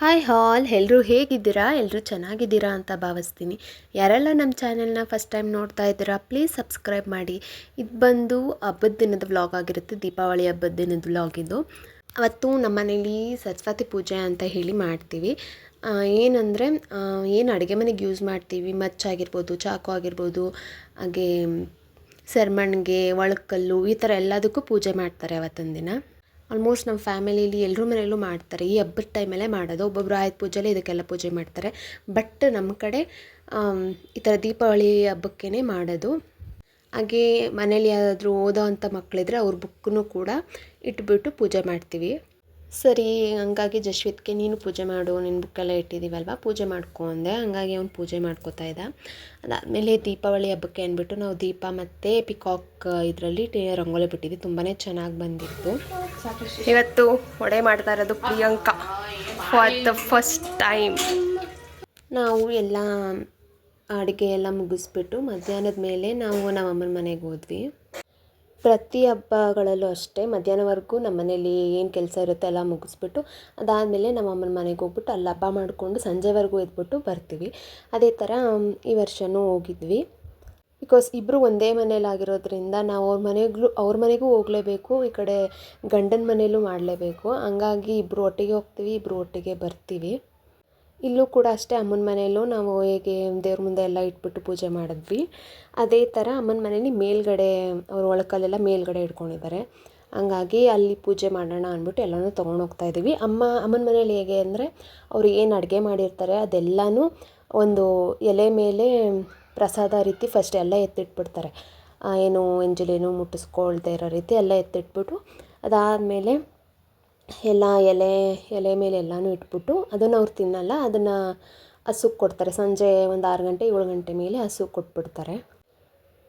Hi ಹಾಲ್ ಎಲ್ಲರೂ ಹೇಗಿದ್ದೀರಾ? ಎಲ್ಲರೂ ಚೆನ್ನಾಗಿದ್ದೀರಾ ಅಂತ ಭಾವಿಸ್ತೀನಿ. ಯಾರೆಲ್ಲ ನಮ್ಮ ಚಾನೆಲ್ನ ಫಸ್ಟ್ ಟೈಮ್ ನೋಡ್ತಾ ಇದ್ದೀರಾ ಪ್ಲೀಸ್ ಸಬ್ಸ್ಕ್ರೈಬ್ ಮಾಡಿ. ಇದು ಬಂದು ಹಬ್ಬದ ದಿನದ ವ್ಲಾಗ್ ಆಗಿರುತ್ತೆ, ದೀಪಾವಳಿ ಹಬ್ಬದ ದಿನದ ವ್ಲಾಗ್ ಇದು. ಅವತ್ತು ನಮ್ಮ ಮನೇಲಿ ಸರಸ್ವತಿ ಪೂಜೆ ಅಂತ ಹೇಳಿ ಮಾಡ್ತೀವಿ. ಏನಂದರೆ ಏನು ಅಡುಗೆ ಮನೆಗೆ ಯೂಸ್ ಮಾಡ್ತೀವಿ ಮಚ್ಚಾಗಿರ್ಬೋದು ಚಾಕು ಆಗಿರ್ಬೋದು, ಹಾಗೆ, ಸೆರ್ಮಣ್ಗೆ, ಒಳಕಲ್ಲು, ಈ ಥರ ಎಲ್ಲದಕ್ಕೂ ಪೂಜೆ ಮಾಡ್ತಾರೆ ಅವತ್ತೊಂದು ದಿನ. ಆಲ್ಮೋಸ್ಟ್ ನಮ್ಮ ಫ್ಯಾಮಿಲಿಲಿ ಎಲ್ಲರೂ ಮನೆಯಲ್ಲೂ ಮಾಡ್ತಾರೆ. ಈ ಹಬ್ಬದ ಟೈಮಲ್ಲೇ ಮಾಡೋದು. ಒಬ್ಬೊಬ್ಬರು ಆಯುಧ ಪೂಜೆಲಿ ಇದಕ್ಕೆಲ್ಲ ಪೂಜೆ ಮಾಡ್ತಾರೆ. ಬಟ್ ನಮ್ಮ ಕಡೆ ಈ ಥರ ದೀಪಾವಳಿ ಹಬ್ಬಕ್ಕೇ ಮಾಡೋದು. ಹಾಗೆ ಮನೇಲಿ ಯಾರಾದರೂ ಓದೋ ಅಂಥ ಮಕ್ಕಳಿದ್ರೆ ಅವ್ರ ಬುಕ್ಕನ್ನು ಕೂಡ ಇಟ್ಬಿಟ್ಟು ಪೂಜೆ ಮಾಡ್ತೀವಿ. ಸರಿ, ಹಂಗಾಗಿ ಜಶ್ವಿತ್ಗೆ ನೀನು ಪೂಜೆ ಮಾಡು ನಿನ್ನ ಬುಕ್ಕೆಲ್ಲ ಇಟ್ಟಿದ್ದೀವಲ್ವ ಪೂಜೆ ಮಾಡ್ಕೊ ಅಂದೆ. ಹಂಗಾಗಿ ಅವ್ನು ಪೂಜೆ ಮಾಡ್ಕೋತಾ ಇದ್ದ. ಅದಾದಮೇಲೆ ದೀಪಾವಳಿ ಹಬ್ಬಕ್ಕೆ ಅಂದ್ಬಿಟ್ಟು ನಾವು ದೀಪ ಮತ್ತು ಪಿಕಾಕ್ ಇದರಲ್ಲಿ ರಂಗೋಲಿ ಬಿಟ್ಟಿದ್ವಿ. ತುಂಬಾ ಚೆನ್ನಾಗಿ ಬಂದಿತ್ತು. ಇವತ್ತು ಒಡೆ ಮಾಡ್ತಾ ಇರೋದು Priyanka for the first time ನಾವು ಎಲ್ಲ ಅಡುಗೆ ಎಲ್ಲ ಮುಗಿಸ್ಬಿಟ್ಟು ಮಧ್ಯಾಹ್ನದ ಮೇಲೆ ನಾವು ನಮ್ಮ ಅಮ್ಮನ ಮನೆಗೆ ಹೋದ್ವಿ. ಪ್ರತಿ ಹಬ್ಬಗಳಲ್ಲೂ ಅಷ್ಟೇ ಮಧ್ಯಾಹ್ನವರೆಗೂ ನಮ್ಮ ಮನೇಲಿ ಏನು ಕೆಲಸ ಇರುತ್ತೆ ಎಲ್ಲ ಮುಗಿಸ್ಬಿಟ್ಟು, ಅದಾದಮೇಲೆ ನಮ್ಮ ಅಮ್ಮನ ಮನೆಗೆ ಹೋಗ್ಬಿಟ್ಟು ಅಲ್ಲಿ ಹಬ್ಬ ಮಾಡಿಕೊಂಡು ಸಂಜೆವರೆಗೂ ಇದ್ಬಿಟ್ಟು ಬರ್ತೀವಿ. ಅದೇ ಥರ ಈ ವರ್ಷವೂ ಹೋಗಿದ್ವಿ. ಬಿಕಾಸ್ ಇಬ್ಬರು ಒಂದೇ ಮನೇಲಾಗಿರೋದ್ರಿಂದ ನಾವು ಅವ್ರ ಮನೆಗೂ ಅವ್ರ ಮನೆಗೂ ಹೋಗಲೇಬೇಕು, ಈ ಕಡೆ ಗಂಡನ ಮನೇಲೂ ಮಾಡಲೇಬೇಕು. ಹಂಗಾಗಿ ಇಬ್ಬರು ಒಟ್ಟಿಗೆ ಹೋಗ್ತೀವಿ ಇಬ್ಬರು ಒಟ್ಟಿಗೆ ಬರ್ತೀವಿ. ಇಲ್ಲೂ ಕೂಡ ಅಷ್ಟೇ ಅಮ್ಮನ ಮನೆಯಲ್ಲೂ ನಾವು ಹೇಗೆ ದೇವ್ರ ಮುಂದೆ ಎಲ್ಲ ಇಟ್ಬಿಟ್ಟು ಪೂಜೆ ಮಾಡಿದ್ವಿ. ಅದೇ ಥರ ಅಮ್ಮನ ಮನೇಲಿ ಮೇಲ್ಗಡೆ, ಅವ್ರ ಒಳಕಲ್ಲೆಲ್ಲ ಮೇಲ್ಗಡೆ ಇಟ್ಕೊಂಡಿದ್ದಾರೆ. ಹಂಗಾಗಿ ಅಲ್ಲಿ ಪೂಜೆ ಮಾಡೋಣ ಅಂದ್ಬಿಟ್ಟು ಎಲ್ಲನೂ ತೊಗೊಂಡು ಹೋಗ್ತಾ ಇದ್ದೀವಿ. ಅಮ್ಮ, ಅಮ್ಮನ ಮನೇಲಿ ಹೇಗೆ ಅಂದರೆ ಅವ್ರು ಏನು ಅಡುಗೆ ಮಾಡಿರ್ತಾರೆ ಅದೆಲ್ಲನೂ ಒಂದು ಎಲೆ ಮೇಲೆ ಪ್ರಸಾದ ರೀತಿ ಫಸ್ಟ್ ಎಲ್ಲ ಎತ್ತಿಟ್ಬಿಡ್ತಾರೆ. ಏನು ಎಂಜಲೇನು ಮುಟ್ಟಿಸ್ಕೊಳ್ದೇ ಇರೋ ರೀತಿ ಎಲ್ಲ ಎತ್ತಿಟ್ಬಿಟ್ಟು ಅದಾದಮೇಲೆ ಎಲ್ಲ ಎಲೆ ಎಲೆ ಮೇಲೆ ಎಲ್ಲನೂ ಇಟ್ಬಿಟ್ಟು ಅದನ್ನು ಅವ್ರು ತಿನ್ನಲ್ಲ, ಅದನ್ನು ಹಸುಗೆ ಕೊಡ್ತಾರೆ. ಸಂಜೆ ಒಂದು ಆರು ಗಂಟೆ, ಏಳು ಗಂಟೆ ಮೇಲೆ ಹಸುಗೆ ಕೊಟ್ಬಿಡ್ತಾರೆ.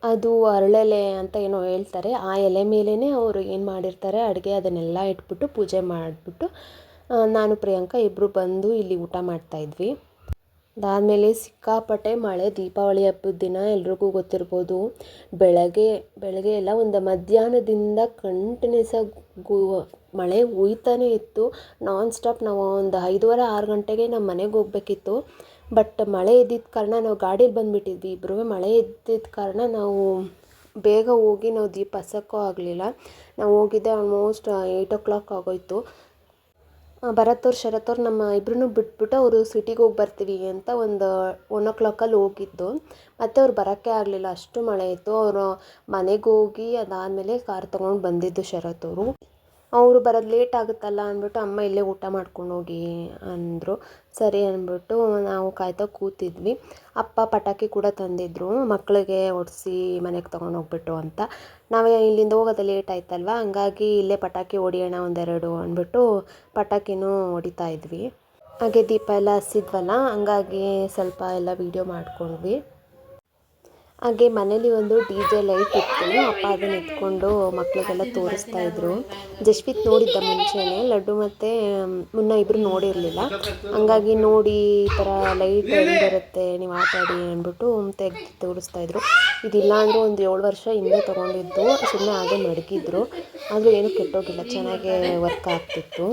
ಅದು ಅರಳೆಲೆ ಅಂತ ಏನೋ ಹೇಳ್ತಾರೆ. ಆ ಎಲೆ ಮೇಲೇ ಅವರು ಏನು ಮಾಡಿರ್ತಾರೆ, ಅಡುಗೆ ಅದನ್ನೆಲ್ಲ ಇಟ್ಬಿಟ್ಟು ಪೂಜೆ ಮಾಡಿಬಿಟ್ಟು ನಾನು ಪ್ರಿಯಾಂಕ ಇಬ್ಬರು ಬಂದು ಇಲ್ಲಿ ಊಟ ಮಾಡ್ತಾಯಿದ್ವಿ ಅದಾದಮೇಲೆ ಸಿಕ್ಕಾಪಟ್ಟೆ ಮಳೆ, ದೀಪಾವಳಿ ಹಬ್ಬದ ದಿನ ಎಲ್ರಿಗೂ ಗೊತ್ತಿರ್ಬೋದು. ಬೆಳಗ್ಗೆ ಬೆಳಗ್ಗೆ ಎಲ್ಲ ಒಂದು ಮಧ್ಯಾಹ್ನದಿಂದ ಕಂಟಿನ್ಯೂಸ್ ಆಗಿ ಮಳೆ ಹುಯ್ತಾನೇ ಇತ್ತು. ನಾನ್ ಸ್ಟಾಪ್ ನಾವು ಒಂದು ಐದೂವರೆ, ಆರು ಗಂಟೆಗೆ ನಮ್ಮ ಮನೆಗೆ ಹೋಗ್ಬೇಕಿತ್ತು. ಬಟ್ ಮಳೆ ಇದ್ದಿದ್ದ ಕಾರಣ ನಾವು ಗಾಡೀಲಿ ಬಂದುಬಿಟ್ಟಿದ್ವಿ. ಇಬ್ಬರೂ ಮಳೆ ಇದ್ದಿದ್ದ ಕಾರಣ ನಾವು ಬೇಗ ಹೋಗಿ ನಾವು ದೀಪ ಹಸಕ್ಕೂ ಆಗಲಿಲ್ಲ. ನಾವು ಹೋಗಿದ್ದೆ ಆಲ್ಮೋಸ್ಟ್ ಏಯ್ಟ್ ಓ ಕ್ಲಾಕ್ ಆಗೋಯ್ತು. ಭರತ್ ಅವ್ರು ನಮ್ಮ ಇಬ್ಬರನ್ನೂ ಬಿಟ್ಬಿಟ್ಟು ಅವರು ಸಿಟಿಗೆ ಹೋಗಿ ಬರ್ತೀವಿ ಅಂತ ಒಂದು ಒನ್ ಓ ಕ್ಲಾಕಲ್ಲಿ ಹೋಗಿದ್ದು. ಮತ್ತು ಅವ್ರು ಬರೋಕ್ಕೆ ಆಗಲಿಲ್ಲ. ಅಷ್ಟು ಮಳೆ ಇತ್ತು. ಅವರು ಮನೆಗೆ ಹೋಗಿ ಅದಾದಮೇಲೆ ಕಾರ್ ತೊಗೊಂಡು ಬಂದಿದ್ದು ಶರತ್ ಅವರು. ಅವರು ಬರೋದು ಲೇಟ್ ಆಗುತ್ತಲ್ಲ ಅಂದ್ಬಿಟ್ಟು ಅಮ್ಮ ಇಲ್ಲೇ ಊಟ ಮಾಡ್ಕೊಂಡು ಹೋಗಿ ಅಂದರು. ಸರಿ ಅಂದ್ಬಿಟ್ಟು ನಾವು ಕಾಯ್ತಾ ಕೂತಿದ್ವಿ. ಅಪ್ಪ ಪಟಾಕಿ ಕೂಡ ತಂದಿದ್ರು. ಮಕ್ಕಳಿಗೆ ಹೊಡ್ಸಿ ಮನೆಗೆ ತೊಗೊಂಡು ಹೋಗ್ಬಿಟ್ಟು ಅಂತ. ನಾವೇ ಇಲ್ಲಿಂದ ಹೋಗೋದು ಲೇಟ್ ಆಯ್ತಲ್ವ? ಹಂಗಾಗಿ ಇಲ್ಲೇ ಪಟಾಕಿ ಹೊಡಿಯೋಣ ಒಂದೆರಡು ಅಂದ್ಬಿಟ್ಟು ಪಟಾಕಿನೂ ಹೊಡಿತಾ ಇದ್ವಿ. ಹಾಗೆ ದೀಪ ಎಲ್ಲ ಹಸಿದ್ವಲ್ಲ ಹಂಗಾಗಿ ಸ್ವಲ್ಪ ಎಲ್ಲ ವೀಡಿಯೋ ಮಾಡ್ಕೊಂಡ್ವಿ. ಹಾಗೆ ಮನೇಲಿ ಒಂದು ಡಿ ಜೆ ಲೈಟ್ ಇತ್ತು. ಅಪ್ಪ ಅದನ್ನ ಎತ್ಕೊಂಡು ಮಕ್ಕಳಿಗೆಲ್ಲ ತೋರಿಸ್ತಾ ಇದ್ರು. ಜಶ್ವಿತ್ ನೋಡಿದ್ದ ಮುಂಚೆನೆ ಲಡ್ಡು ಮತ್ತು ಮುನ್ನ ಇಬ್ರು ನೋಡಿರಲಿಲ್ಲ. ಹಂಗಾಗಿ ನೋಡಿ ಈ ಥರ ಲೈಟ್ ಬರುತ್ತೆ ನೀವು ಆಟ ಆಡಿ ಅಂದ್ಬಿಟ್ಟು ತೆಗ್ದು ತೋರಿಸ್ತಾ ಇದ್ರು. ಇದಿಲ್ಲ ಅಂದ್ರೆ ಒಂದು ಏಳು ವರ್ಷ ಹಿಂದೆ ತೊಗೊಂಡಿದ್ದು. ಸುಮ್ಮನೆ ಹಾಗೆ ಮಡಗಿದ್ರು. ಆದರೂ ಏನು ಕೆಟ್ಟೋಗಿಲ್ಲ ಚೆನ್ನಾಗೇ ವರ್ಕ್ ಆಗ್ತಿತ್ತು.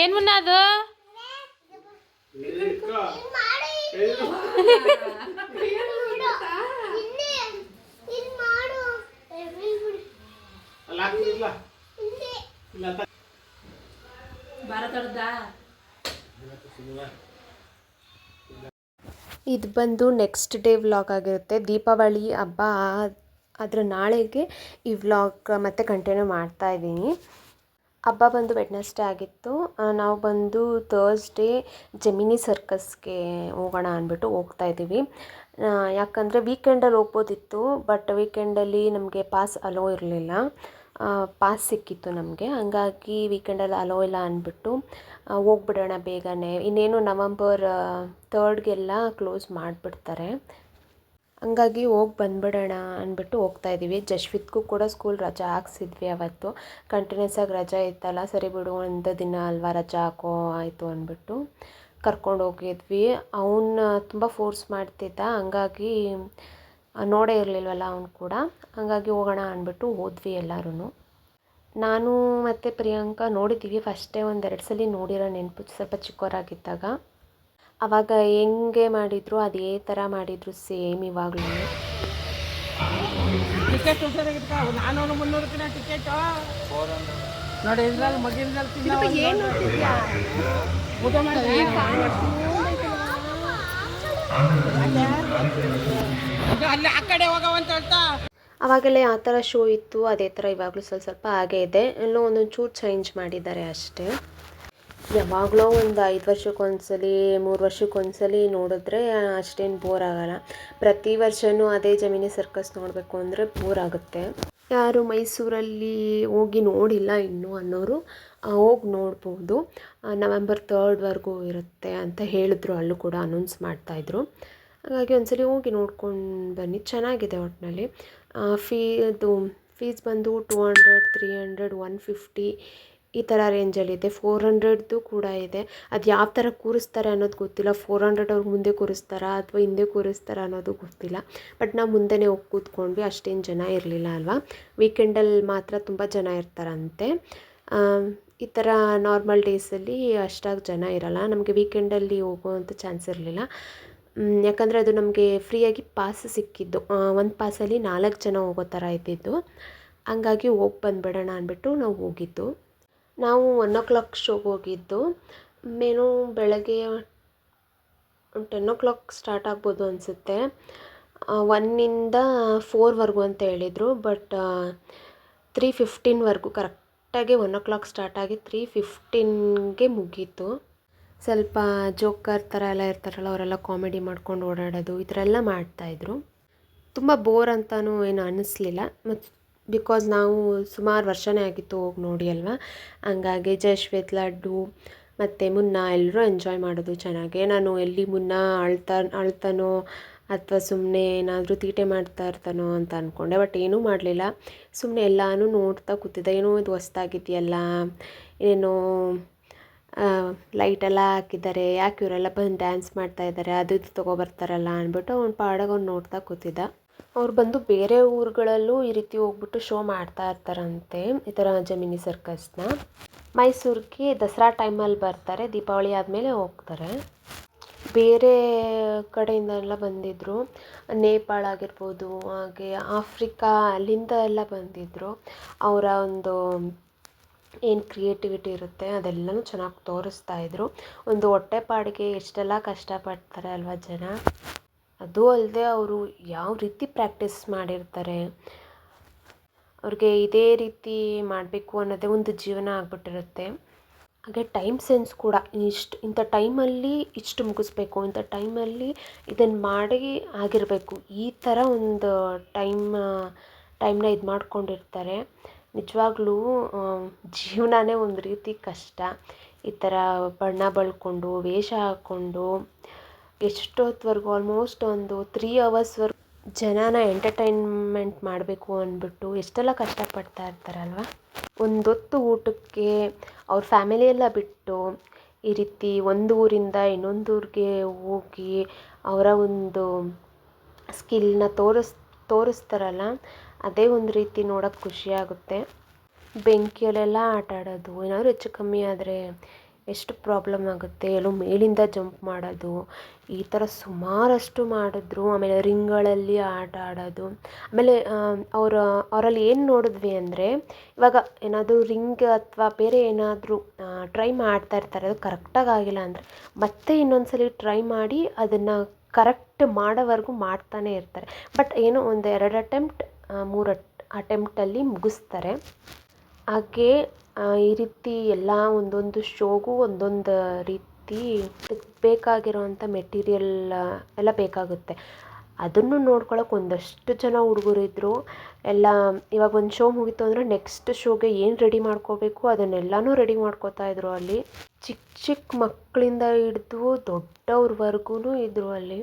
ಏನ್ ಮುನ್ನ ಅದು? ಇದು. ಬಂದು ನೆಕ್ಸ್ಟ್ ಡೇ ವ್ಲಾಗ್ ಆಗಿರುತ್ತೆ. ದೀಪಾವಳಿ ಹಬ್ಬ ಅದರ ನಾಳೆಗೆ ಈ ವ್ಲಾಗ್ ಮತ್ತೆ ಕಂಟಿನ್ಯೂ ಮಾಡ್ತಾ ಇದ್ದೀನಿ. ಹಬ್ಬ ಬಂದು ವೆಡ್ನೆಸ್ಡೇ ಆಗಿತ್ತು. ನಾವು ಬಂದು ಥರ್ಸ್ಡೇ ಜೆಮಿನಿ ಸರ್ಕಸ್ಗೆ ಹೋಗೋಣ ಅಂದ್ಬಿಟ್ಟು ಹೋಗ್ತಾ ಇದ್ದೀವಿ. ಯಾಕಂದರೆ ವೀಕೆಂಡಲ್ಲಿ ಹೋಗ್ಬೋದಿತ್ತು ಬಟ್ ವೀಕೆಂಡಲ್ಲಿ ನಮಗೆ ಪಾಸ್ ಅಲೋ ಇರಲಿಲ್ಲ. ಪಾಸ್ ಸಿಕ್ಕಿತ್ತು ನಮಗೆ. ಹಂಗಾಗಿ ವೀಕೆಂಡಲ್ಲಿ ಅಲೋ ಇಲ್ಲ ಅಂದ್ಬಿಟ್ಟು ಹೋಗ್ಬಿಡೋಣ ಬೇಗನೆ. ಇನ್ನೇನು ನವಂಬರ್ ತರ್ಡ್ಗೆಲ್ಲ ಕ್ಲೋಸ್ ಮಾಡಿಬಿಡ್ತಾರೆ. ಹಂಗಾಗಿ ಹೋಗಿ ಬಂದ್ಬಿಡೋಣ ಅಂದ್ಬಿಟ್ಟು ಹೋಗ್ತಾ ಇದ್ದೀವಿ ಜಶ್ವಿತ್ಗೂ ಕೂಡ ಸ್ಕೂಲ್ ರಜಾ ಹಾಕ್ಸಿದ್ವಿ ಅವತ್ತು. ಕಂಟಿನ್ಯೂಸ್ ಆಗಿ ರಜಾ ಇತ್ತಲ್ಲ, ಸರಿ ಬಿಡು, ಒಂದು ದಿನ ಅಲ್ವಾ ರಜಾ ಹಾಕೋ, ಆಯಿತು ಅಂದ್ಬಿಟ್ಟು ಕರ್ಕೊಂಡು ಹೋಗಿದ್ವಿ ಅವನ್ನ ತುಂಬ ಫೋರ್ಸ್ ಮಾಡ್ತಿದ್ದ. ಹಂಗಾಗಿ ನೋಡೇ ಇರಲಿಲ್ವಲ್ಲ ಅವನು ಕೂಡ. ಹಾಗಾಗಿ ಹೋಗೋಣ ಅಂದ್ಬಿಟ್ಟು ಹೋದ್ವಿ ಎಲ್ಲರೂ ನಾನು ಮತ್ತು ಪ್ರಿಯಾಂಕಾ ನೋಡಿದ್ದೀವಿ ಫಸ್ಟೇ ಒಂದೆರಡು ಸಲ ನೋಡಿರೋ ನೆನಪು ಸ್ವಲ್ಪ ಚಿಕ್ಕವರಾಗಿದ್ದಾಗ ಆವಾಗ ಹೆಂಗೆ ಮಾಡಿದ್ರು ಅದೇ ಥರ ಮಾಡಿದ್ರು ಸೇಮ್ ಇವಾಗಲೂ ನೋಡಿ ಇದ್ರಲ್ಲಿ ಮಗಿದ್ರಲ್ಲಿ ತಿನ್ನೋ ಊಟ ಮಾಡಿ ಅಲ್ಲಿ ಆ ಆವಾಗಲೇ ಆ ಥರ ಶೋ ಇತ್ತು, ಅದೇ ಥರ ಇವಾಗಲೂ ಸ್ವಲ್ಪ ಸ್ವಲ್ಪ ಹಾಗೇ ಇದೆ. ಎಲ್ಲೋ ಒಂದೊಂದು ಚೂರು ಚೇಂಜ್ ಮಾಡಿದ್ದಾರೆ ಅಷ್ಟೇ. ಯಾವಾಗಲೋ ಒಂದು ಐದು ವರ್ಷಕ್ಕೊಂದ್ಸಲಿ, ಮೂರು ವರ್ಷಕ್ಕೊಂದ್ಸಲಿ ನೋಡಿದ್ರೆ ಅಷ್ಟೇನು ಬೋರ್ ಆಗಲ್ಲ. ಪ್ರತಿ ವರ್ಷವೂ ಅದೇ ಜಮಿನಿ ಸರ್ಕಸ್ ನೋಡಬೇಕು ಅಂದರೆ ಬೋರ್ ಆಗುತ್ತೆ. ಯಾರು ಮೈಸೂರಲ್ಲಿ ಹೋಗಿ ನೋಡಿಲ್ಲ ಇನ್ನೂ ಅನ್ನೋರು ಹೋಗಿ ನೋಡ್ಬೋದು. ನವೆಂಬರ್ ತರ್ಡ್ವರೆಗೂ ಇರುತ್ತೆ ಅಂತ ಹೇಳಿದ್ರು. ಅಲ್ಲೂ ಕೂಡ ಅನೌನ್ಸ್ ಮಾಡ್ತಾಯಿದ್ರು ಹಾಗಾಗಿ ಒಂದ್ಸಲಿ ಹೋಗಿ ನೋಡ್ಕೊಂಡು ಬನ್ನಿ. ಚೆನ್ನಾಗಿದೆ ಒಟ್ಟಿನಲ್ಲಿ ಫೀ ಅದು ಫೀಸ್ ಬಂದು two hundred three hundred one fifty ಈ ಥರ ರೇಂಜಲ್ಲಿದೆ ಫೋರ್ ಹಂಡ್ರೆಡ್ದು ಕೂಡ ಇದೆ. ಅದು ಯಾವ ಥರ ಕೂರಿಸ್ತಾರೆ ಅನ್ನೋದು ಗೊತ್ತಿಲ್ಲ. ಫೋರ್ ಹಂಡ್ರೆಡ್ ಅವ್ರಿಗೆ ಮುಂದೆ ಕೂರಿಸ್ತಾರಾ ಅಥವಾ ಹಿಂದೆ ಕೂರಿಸ್ತಾರಾ ಅನ್ನೋದು ಗೊತ್ತಿಲ್ಲ. ಬಟ್ ನಾವು ಮುಂದೆನೇ ಹೋಗಿ ಕೂತ್ಕೊಂಡ್ವಿ. ಅಷ್ಟೇನು ಜನ ಇರಲಿಲ್ಲ ಅಲ್ವಾ? ವೀಕೆಂಡಲ್ಲಿ ಮಾತ್ರ ತುಂಬ ಜನ ಇರ್ತಾರಂತೆ. ಈ ಥರ ನಾರ್ಮಲ್ ಡೇಸಲ್ಲಿ ಅಷ್ಟಾಗಿ ಜನ ಇರಲ್ಲ. ನಮಗೆ ವೀಕೆಂಡಲ್ಲಿ ಹೋಗುವಂಥ ಚಾನ್ಸ್ ಇರಲಿಲ್ಲ. ಯಾಕಂದರೆ ಅದು ನಮಗೆ ಫ್ರೀಯಾಗಿ ಪಾಸ್ ಸಿಕ್ಕಿದ್ದು. ಒಂದು ಪಾಸಲ್ಲಿ ನಾಲ್ಕು ಜನ ಹೋಗೋ ಥರ ಇದ್ದಿದ್ದು ಹಂಗಾಗಿ ಹೋಗಿ ಬಂದುಬಿಡೋಣ ಅಂದ್ಬಿಟ್ಟು ನಾವು ಹೋಗಿದ್ದು. ನಾವು ಒನ್ ಓ ಕ್ಲಾಕ್ ಶೋಗೆ ಹೋಗಿದ್ದು. ಮೇನು ಬೆಳಗ್ಗೆ ಟೆನ್ ಓ ಕ್ಲಾಕ್ ಸ್ಟಾರ್ಟ್ ಆಗ್ಬೋದು ಅನಿಸುತ್ತೆ. ಒನ್ನಿಂದ ಫೋರ್ವರೆಗೂ ಅಂತ ಹೇಳಿದರು. ಬಟ್ ತ್ರೀ ಫಿಫ್ಟೀನ್ವರೆಗೂ ಕರೆಕ್ಟಾಗಿ ಒನ್ ಓ ಕ್ಲಾಕ್ ಸ್ಟಾರ್ಟ್ ಆಗಿ ತ್ರೀ ಫಿಫ್ಟೀನ್ಗೆ ಮುಗೀತು. ಸ್ವಲ್ಪ ಜೋಕರ್ ಥರ ಎಲ್ಲ ಇರ್ತಾರಲ್ಲ, ಅವರೆಲ್ಲ ಕಾಮಿಡಿ ಮಾಡ್ಕೊಂಡು ಓಡಾಡೋದು, ಈ ಥರ ಎಲ್ಲ ಮಾಡ್ತಾಯಿದ್ರು ತುಂಬ ಬೋರ್ ಅಂತಲೂ ಏನು ಅನ್ನಿಸ್ಲಿಲ್ಲ ಮತ್ತು ಬಿಕಾಸ್ ನಾವು ಸುಮಾರು ವರ್ಷನೇ ಆಗಿತ್ತು ಹೋಗಿ ನೋಡಿ ಅಲ್ವಾ? ಹಂಗಾಗಿ ಜಯಶ್ವೇತ್ ಲಡ್ಡು ಮತ್ತು ಮುನ್ನ ಎಲ್ಲರೂ ಎಂಜಾಯ್ ಮಾಡೋದು ಚೆನ್ನಾಗೆ. ನಾನು ಎಲ್ಲಿ ಮುನ್ನ ಅಳ್ತಾ, ಅಳ್ತಾನೋ ಅಥವಾ ಸುಮ್ಮನೆ ಏನಾದರೂ ತೀಟೆ ಮಾಡ್ತಾ ಇರ್ತಾನೋ ಅಂತ ಅಂದ್ಕೊಂಡೆ ಬಟ್ ಏನೂ ಮಾಡಲಿಲ್ಲ. ಸುಮ್ಮನೆ ಎಲ್ಲನೂ ನೋಡ್ತಾ ಕೂತಿದ್ದೆ. ಏನೋ ಇದು ಹೊಸ್ದಾಗಿದೆಯಲ್ಲ, ಏನೋ ಲೈಟೆಲ್ಲ ಹಾಕಿದ್ದಾರೆ, ಯಾಕೆ ಇವರೆಲ್ಲ ಬಂದು ಡ್ಯಾನ್ಸ್ ಮಾಡ್ತಾ ಇದ್ದಾರೆ, ಅದು ಇದು ತೊಗೊಬರ್ತಾರಲ್ಲ ಅಂದ್ಬಿಟ್ಟು ಅವ್ನು ಪಾಡಾಗ ಅವ್ನು ನೋಡ್ತಾ ಕೂತಿದ್ದ. ಅವ್ರು ಬಂದು ಬೇರೆ ಊರುಗಳಲ್ಲೂ ಈ ರೀತಿ ಹೋಗ್ಬಿಟ್ಟು ಶೋ ಮಾಡ್ತಾ ಇರ್ತಾರಂತೆ, ಈ ಥರ ಜಮಿನಿ ಸರ್ಕಸ್ನ ಮೈಸೂರಿಗೆ ದಸರಾ ಟೈಮಲ್ಲಿ ಬರ್ತಾರೆ, ದೀಪಾವಳಿ ಆದಮೇಲೆ ಹೋಗ್ತಾರೆ. ಬೇರೆ ಕಡೆಯಿಂದ ಎಲ್ಲ ಬಂದಿದ್ದರು ನೇಪಾಳ ಆಗಿರ್ಬೋದು, ಹಾಗೆ ಆಫ್ರಿಕಾ ಅಲ್ಲಿಂದ ಎಲ್ಲ ಬಂದಿದ್ದರು ಅವರ ಒಂದು ಏನು ಕ್ರಿಯೇಟಿವಿಟಿ ಇರುತ್ತೆ ಅದೆಲ್ಲನೂ ಚೆನ್ನಾಗಿ ತೋರಿಸ್ತಾ ಇದ್ದರು ಒಂದು ಹೊಟ್ಟೆಪಾಡಿಗೆ ಎಷ್ಟೆಲ್ಲ ಕಷ್ಟಪಡ್ತಾರೆ ಅಲ್ವಾ ಜನ. ಅದು ಅಲ್ಲದೆ ಅವರು ಯಾವ ರೀತಿ ಪ್ರಾಕ್ಟೀಸ್ ಮಾಡಿರ್ತಾರೆ. ಅವ್ರಿಗೆ ಇದೇ ರೀತಿ ಮಾಡಬೇಕು ಅನ್ನೋದೇ ಒಂದು ಜೀವನ ಆಗ್ಬಿಟ್ಟಿರುತ್ತೆ. ಹಾಗೆ ಟೈಮ್ ಸೆನ್ಸ್ ಕೂಡ ಇಷ್ಟು, ಇಂಥ ಟೈಮಲ್ಲಿ ಇಷ್ಟು ಮುಗಿಸ್ಬೇಕು, ಇಂಥ ಟೈಮಲ್ಲಿ ಇದನ್ನು ಮಾಡಿ ಆಗಿರಬೇಕು. ಈ ಥರ ಒಂದು ಟೈಮ್ ಟೈಮ್ನ ಇದು ಮಾಡ್ಕೊಂಡಿರ್ತಾರೆ. ನಿಜವಾಗ್ಲೂ ಜೀವನನೇ ಒಂದು ರೀತಿ ಕಷ್ಟ. ಈ ಥರ ಬಣ್ಣ ಬಳ್ಕೊಂಡು, ವೇಷ ಹಾಕ್ಕೊಂಡು ಎಷ್ಟೊತ್ತವರೆಗೂ ಆಲ್ಮೋಸ್ಟ್ ಒಂದು ತ್ರೀ ಅವರ್ಸ್ವರೆಗೂ ಜನನ ಎಂಟರ್ಟೈನ್ಮೆಂಟ್ ಮಾಡಬೇಕು ಅಂದ್ಬಿಟ್ಟು ಎಷ್ಟೆಲ್ಲ ಕಷ್ಟಪಡ್ತಾ ಇರ್ತಾರಲ್ವ? ಒಂದೊತ್ತು ಊಟಕ್ಕೆ ಅವ್ರ ಫ್ಯಾಮಿಲಿ ಎಲ್ಲ ಬಿಟ್ಟು ಈ ರೀತಿ ಒಂದು ಊರಿಂದ ಇನ್ನೊಂದು ಊರಿಗೆ ಹೋಗಿ ಅವರ ಒಂದು ಸ್ಕಿಲ್ನ ತೋರಿಸ್, ತೋರಿಸ್ತಾರಲ್ಲ, ಅದೇ ಒಂದು ರೀತಿ ನೋಡೋಕ್ಕೆ ಖುಷಿಯಾಗುತ್ತೆ ಬೆಂಕಿಯಲ್ಲೆಲ್ಲ ಆಟ ಆಡೋದು, ಏನಾದರೂ ಹೆಚ್ಚು ಕಮ್ಮಿ ಆದರೆ ಎಷ್ಟು ಪ್ರಾಬ್ಲಮ್ ಆಗುತ್ತೆ, ಎಲ್ಲೋ ಮೇಲಿಂದ ಜಂಪ್ ಮಾಡೋದು, ಈ ಥರ ಸುಮಾರಷ್ಟು ಮಾಡಿದ್ರು. ಆಮೇಲೆ ರಿಂಗ್ಗಳಲ್ಲಿ ಆಟ ಆಡೋದು. ಆಮೇಲೆ ಅವರ, ಅವರಲ್ಲಿ ಏನು ನೋಡಿದ್ವಿ ಅಂದರೆ, ಇವಾಗ ಏನಾದರೂ ರಿಂಗ್ ಅಥವಾ ಬೇರೆ ಏನಾದರೂ ಟ್ರೈ ಮಾಡ್ತಾ ಇರ್ತಾರೆ, ಅದು ಕರೆಕ್ಟಾಗಿ ಆಗಿಲ್ಲ ಅಂದರೆ, ಮತ್ತೆ ಇನ್ನೊಂದು ಸಲ ಟ್ರೈ ಮಾಡಿ ಅದನ್ನು ಕರೆಕ್ಟ್ ಮಾಡೋವರೆಗೂ ಮಾಡ್ತಾನೆ ಇರ್ತಾರೆ. ಬಟ್ ಏನೋ ಒಂದು ಎರಡು ಅಟೆಂಪ್ಟ್ ಮೂರು ಅಟೆಂಪ್ಟಲ್ಲಿ ಮುಗಿಸ್ತಾರೆ. ಹಾಗೆ ಈ ರೀತಿ ಎಲ್ಲ ಒಂದೊಂದು ಶೋಗೂ ಒಂದೊಂದು ರೀತಿ ಬೇಕಾಗಿರೋಂಥ ಮೆಟೀರಿಯಲ್ ಎಲ್ಲ ಬೇಕಾಗುತ್ತೆ. ಅದನ್ನು ನೋಡ್ಕೊಳಕ್ಕೆ ಒಂದಷ್ಟು ಜನ ಹುಡುಗರು ಇದ್ದರು ಎಲ್ಲ, ಇವಾಗ ಒಂದು ಶೋ ಮುಗೀತು ಅಂದರೆ ನೆಕ್ಸ್ಟ್ ಶೋಗೆ ಏನು ರೆಡಿ ಮಾಡ್ಕೋಬೇಕು ಅದನ್ನೆಲ್ಲನೂ ರೆಡಿ ಮಾಡ್ಕೋತಾ ಇದ್ರು ಅಲ್ಲಿ. ಚಿಕ್ಕ ಚಿಕ್ಕ ಮಕ್ಕಳಿಂದ ಹಿಡಿದು ದೊಡ್ಡವ್ರವರ್ಗೂ ಇದ್ದರು ಅಲ್ಲಿ.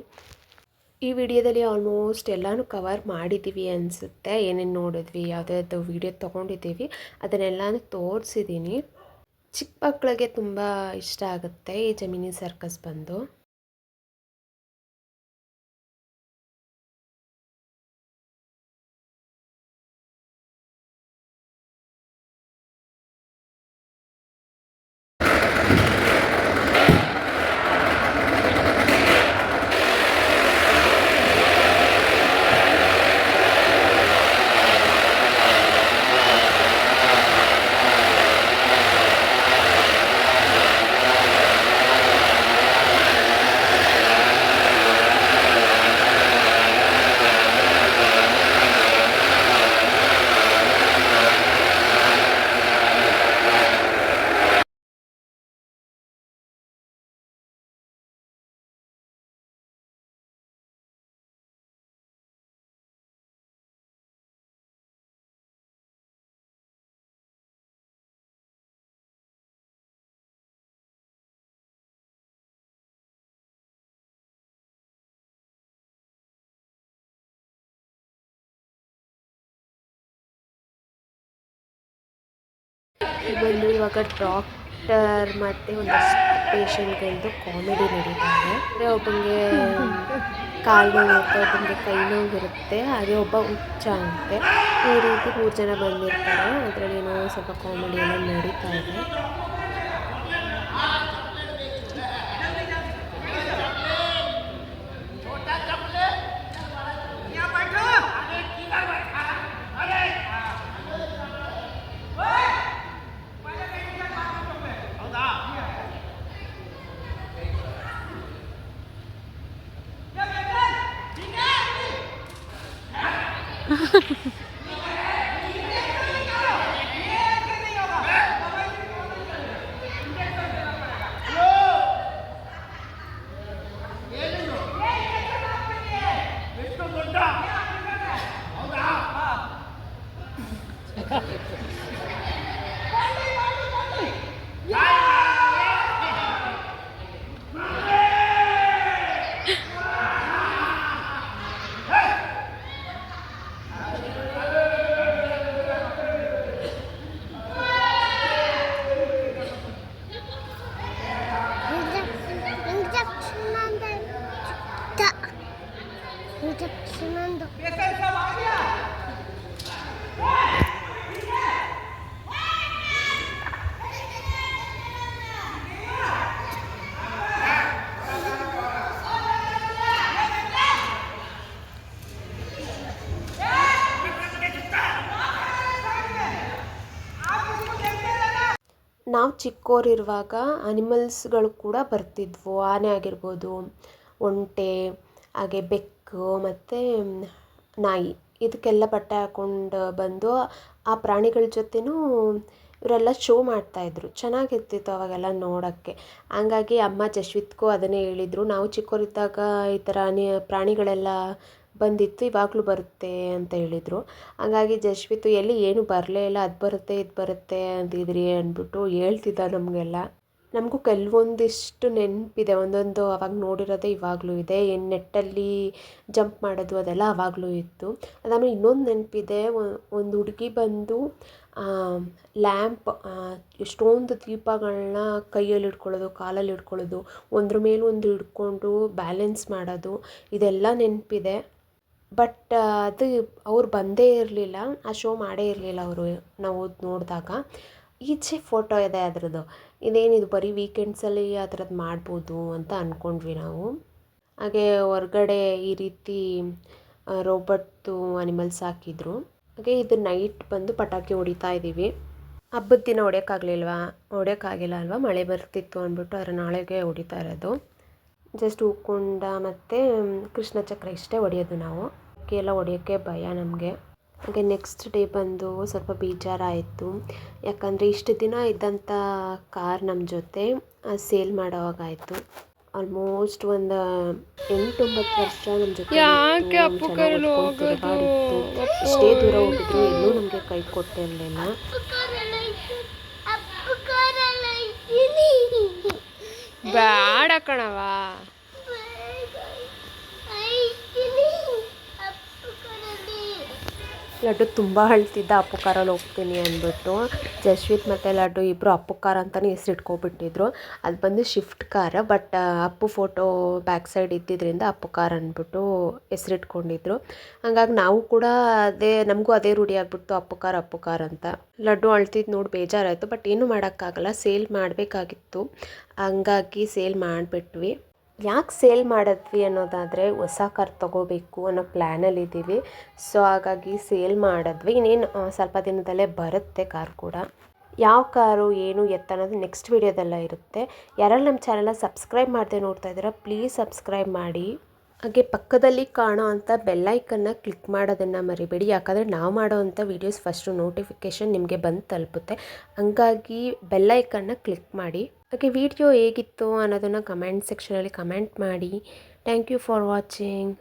ಈ ವಿಡಿಯೋದಲ್ಲಿ ಆಲ್ಮೋಸ್ಟ್ ಎಲ್ಲನೂ ಕವರ್ ಮಾಡಿದ್ದೀವಿ ಅನಿಸುತ್ತೆ. ಏನೇನು ನೋಡಿದ್ವಿ, ಯಾವುದ್ಯಾವ್ದು ವಿಡಿಯೋ ತೊಗೊಂಡಿದ್ದೀವಿ, ಅದನ್ನೆಲ್ಲನೂ ತೋರಿಸಿದ್ದೀನಿ ಚಿಕ್ಕ ಮಕ್ಕಳಿಗೆ ತುಂಬ ಇಷ್ಟ ಆಗುತ್ತೆ ಈ ಜಮಿನಿ ಸರ್ಕಸ್ ಬಂದು. ಬಂದು ಇವಾಗ ಡಾಕ್ಟರ್ ಮತ್ತು ಒಂದಷ್ಟು ಪೇಷಂಟ್ಗಳದ್ದು ಕಾಮಿಡಿ ನಡೀತಾರೆ ಅಂದರೆ ಒಬ್ಬನಿಗೆ ಕಾಲು ನೋವು ಒಬ್ಬನಿಗೆ ಕೈ ನೋವು ಇರುತ್ತೆ, ಹಾಗೆ ಒಬ್ಬ ಹುಚ್ಚ ಅಂತೆ. ಈ ರೀತಿ ಮೂರು ಜನ ಬಂದಿರ್ತಾರೆ. ಅದರಲ್ಲಿ ಏನೋ ಸ್ವಲ್ಪ ಕಾಮಿಡಿ ಎಲ್ಲ ನಡೀತಾ ಇದೆ ನಾವು ಚಿಕ್ಕೋರಿರುವಾಗ ಅನಿಮಲ್ಸ್ಗಳು ಕೂಡ ಬರ್ತಿದ್ವು. ಆನೆ ಆಗಿರ್ಬೋದು, ಒಂಟೆ, ಹಾಗೆ ಬೆಕ್ಕು, ಮತ್ತು ನಾಯಿ. ಇದಕ್ಕೆಲ್ಲ ಬಟ್ಟೆ ಹಾಕ್ಕೊಂಡು ಬಂದು ಆ ಪ್ರಾಣಿಗಳ ಜೊತೆನೂ ಇವರೆಲ್ಲ ಶೋ ಮಾಡ್ತಾಯಿದ್ರು ಚೆನ್ನಾಗಿರ್ತಿತ್ತು ಅವಾಗೆಲ್ಲ ನೋಡೋಕ್ಕೆ. ಹಂಗಾಗಿ ಅಮ್ಮ ಜಶ್ವಿತ್ಗೂ ಅದನ್ನೇ ಹೇಳಿದರು. ನಾವು ಚಿಕ್ಕೋರಿದ್ದಾಗ ಈ ಥರ ಅನಿ ಪ್ರಾಣಿಗಳೆಲ್ಲ ಬಂದಿತ್ತು, ಇವಾಗಲೂ ಬರುತ್ತೆ ಅಂತ ಹೇಳಿದರು. ಹಾಗಾಗಿ ಜಶ್ವಿತು ಎಲ್ಲಿ ಏನು ಬರಲೇ ಇಲ್ಲ, ಅದು ಬರುತ್ತೆ, ಇದು ಬರುತ್ತೆ ಅಂತಿದ್ರಿ ಅಂದ್ಬಿಟ್ಟು ಹೇಳ್ತಿದ್ದ ನಮಗೆಲ್ಲ. ನಮಗೂ ಕೆಲವೊಂದಿಷ್ಟು ನೆನಪಿದೆ, ಒಂದೊಂದು ಅವಾಗ ನೋಡಿರೋದೇ ಇವಾಗಲೂ ಇದೆ, ಏನು ನೆಟ್ಟಲ್ಲಿ ಜಂಪ್ ಮಾಡೋದು ಅದೆಲ್ಲ ಆವಾಗಲೂ ಇತ್ತು. ಅದಾದಮೇಲೆ ಇನ್ನೊಂದು ನೆನಪಿದೆ ಒಂದು ಹುಡುಗಿ ಬಂದು ಲ್ಯಾಂಪ್ ಎಷ್ಟೊಂದು ದೀಪಗಳನ್ನ ಕೈಯಲ್ಲಿ ಇಟ್ಕೊಳ್ಳೋದು ಕಾಲಲ್ಲಿ ಹಿಡ್ಕೊಳ್ಳೋದು, ಒಂದ್ರ ಮೇಲೆ ಒಂದು ಹಿಡ್ಕೊಂಡು ಬ್ಯಾಲೆನ್ಸ್ ಮಾಡೋದು, ಇದೆಲ್ಲ ನೆನಪಿದೆ. ಬಟ್ ಅದು ಅವ್ರು ಬಂದೇ ಇರಲಿಲ್ಲ. ಆ ಶೋ ಮಾಡೇ ಇರಲಿಲ್ಲ ಅವರು ನಾವು ನೋಡಿದಾಗ. ಈಚೆ ಫೋಟೋ ಇದೆ ಅದರದ್ದು. ಇದೇನಿದು ಬರೀ ವೀಕೆಂಡ್ಸಲ್ಲಿ ಆ ಥರದ್ದು ಮಾಡ್ಬೋದು ಅಂತ ಅಂದ್ಕೊಂಡ್ವಿ ನಾವು. ಹಾಗೆ ಹೊರಗಡೆ ಈ ರೀತಿ ರೋಬಟ್ದು ಅನಿಮಲ್ಸ್ ಹಾಕಿದ್ರು. ಹಾಗೆ ಇದು ನೈಟ್ ಬಂದು ಪಟಾಕಿ ಹೊಡಿತಾ ಇದ್ದೀವಿ. ಹಬ್ಬದ ದಿನ ಹೊಡೆಯೋಕ್ಕಾಗಲಿಲ್ವಾ? ಹೊಡ್ಯೋಕ್ಕಾಗಿಲ್ಲ ಅಲ್ವಾ? ಮಳೆ ಬರ್ತಿತ್ತು ಅಂದ್ಬಿಟ್ಟು ಅದ್ರ ನಾಳೆಗೆ ಹೊಡಿತಾ ಇರೋದು. ಜಸ್ಟ್ ಹೂಕುಂಡ ಮತ್ತು ಕೃಷ್ಣ ಚಕ್ರ ಇಷ್ಟೇ ಹೊಡೆಯೋದು ನಾವು. ಎಲ್ಲ ಹೊಡೆಯೋಕ್ಕೆ ಭಯ ನಮಗೆ. ಹಾಗೆ ನೆಕ್ಸ್ಟ್ ಡೇ ಬಂದು ಸ್ವಲ್ಪ ಬೇಜಾರಾಯಿತು ಯಾಕಂದರೆ ಇಷ್ಟು ದಿನ ಇದ್ದಂಥ ಕಾರ್ ನಮ್ಮ ಜೊತೆ ಸೇಲ್ ಮಾಡೋವಾಗಾಯಿತು ಆಲ್ಮೋಸ್ಟ್ ಒಂದು ಎಂಟೊಂಬತ್ತು ವರ್ಷ ನಮ್ಮ ಜೊತೆ. ಎಷ್ಟೇ ದೂರ ಹೋಗಿದ್ರು ಇನ್ನೂ ನಮಗೆ ಕೈ ಕೊಟ್ಟಿರಲಿಲ್ಲ. ಬೇಡ ಕಣವ ಲಡ್ಡು ತುಂಬ ಅಳ್ತಿದ್ದ ಅಪ್ಪು ಕಾರಲ್ಲಿ ಹೋಗ್ತೀನಿ ಅಂದ್ಬಿಟ್ಟು ಜಶ್ವಿತ್ ಮತ್ತು ಲಡ್ಡು ಇಬ್ಬರು ಅಪ್ಪು ಕಾರ್ ಅಂತಲೇ ಹೆಸರಿಟ್ಕೊಬಿಟ್ಟಿದ್ರು. ಅದು ಬಂದು ಶಿಫ್ಟ್ ಕಾರ, but Appu photo back side ಇದ್ದಿದ್ದರಿಂದ ಅಪ್ಪು ಕಾರ್ ಅಂದ್ಬಿಟ್ಟು ಹೆಸರಿಟ್ಕೊಂಡಿದ್ರು. ಹಂಗಾಗಿ ನಾವು ಕೂಡ ಅದೇ, ನಮಗೂ ಅದೇ ರೂಢಿ ಆಗ್ಬಿಡ್ತು ಅಪ್ಪು ಕಾರ್ ಅಪ್ಪು ಕಾರ್ ಅಂತ. ಲಡ್ಡು ಅಳ್ತಿದ್ದು ನೋಡಿ ಬೇಜಾರಾಯಿತು, ಬಟ್ ಏನೂ ಮಾಡೋಕ್ಕಾಗಲ್ಲ, ಸೇಲ್ ಮಾಡಬೇಕಾಗಿತ್ತು. ಹಂಗಾಗಿ ಸೇಲ್ ಮಾಡಿಬಿಟ್ವಿ. ಯಾಕೆ ಸೇಲ್ ಮಾಡಿದ್ವಿ ಅನ್ನೋದಾದರೆ ಹೊಸ ಕಾರ್ ತೊಗೋಬೇಕು ಅನ್ನೋ ಪ್ಲ್ಯಾನಲ್ಲಿದ್ದೀವಿ ಸೊ ಹಾಗಾಗಿ ಸೇಲ್ ಮಾಡಿದ್ವಿ. ಇನ್ನೇನು ಸ್ವಲ್ಪ ದಿನದಲ್ಲೇ ಬರುತ್ತೆ ಕಾರ್ ಕೂಡ. ಯಾವ ಕಾರು, ಏನು, ಎತ್ತ ಅನ್ನೋದು ನೆಕ್ಸ್ಟ್ ವೀಡಿಯೋದೆಲ್ಲ ಇರುತ್ತೆ. ಯಾರಲ್ಲಿ ನಮ್ಮ ಚಾನಲ್ನ ಸಬ್ಸ್ಕ್ರೈಬ್ ಮಾಡದೆ ನೋಡ್ತಾ ಇದ್ದೀರಾ ಪ್ಲೀಸ್ ಸಬ್ಸ್ಕ್ರೈಬ್ ಮಾಡಿ. ಹಾಗೆ ಪಕ್ಕದಲ್ಲಿ ಕಾಣೋ ಅಂಥ ಬೆಲ್ಲೈಕನ್ನ ಕ್ಲಿಕ್ ಮಾಡೋದನ್ನು ಮರಿಬೇಡಿ. ಯಾಕಂದರೆ ನಾವು ಮಾಡೋ ಅಂಥ ವೀಡಿಯೋಸ್ ಫಸ್ಟು ನೋಟಿಫಿಕೇಷನ್ ನಿಮಗೆ ಬಂದು ತಲುಪುತ್ತೆ. ಹಂಗಾಗಿ ಬೆಲ್ಲೈಕನ್ನ ಕ್ಲಿಕ್ ಮಾಡಿ. ಹಾಗೆ ವಿಡಿಯೋ ಹೇಗಿತ್ತು ಅನ್ನೋದನ್ನು ಕಮೆಂಟ್ ಸೆಕ್ಷನಲ್ಲಿ ಕಮೆಂಟ್ ಮಾಡಿ. Thank you for watching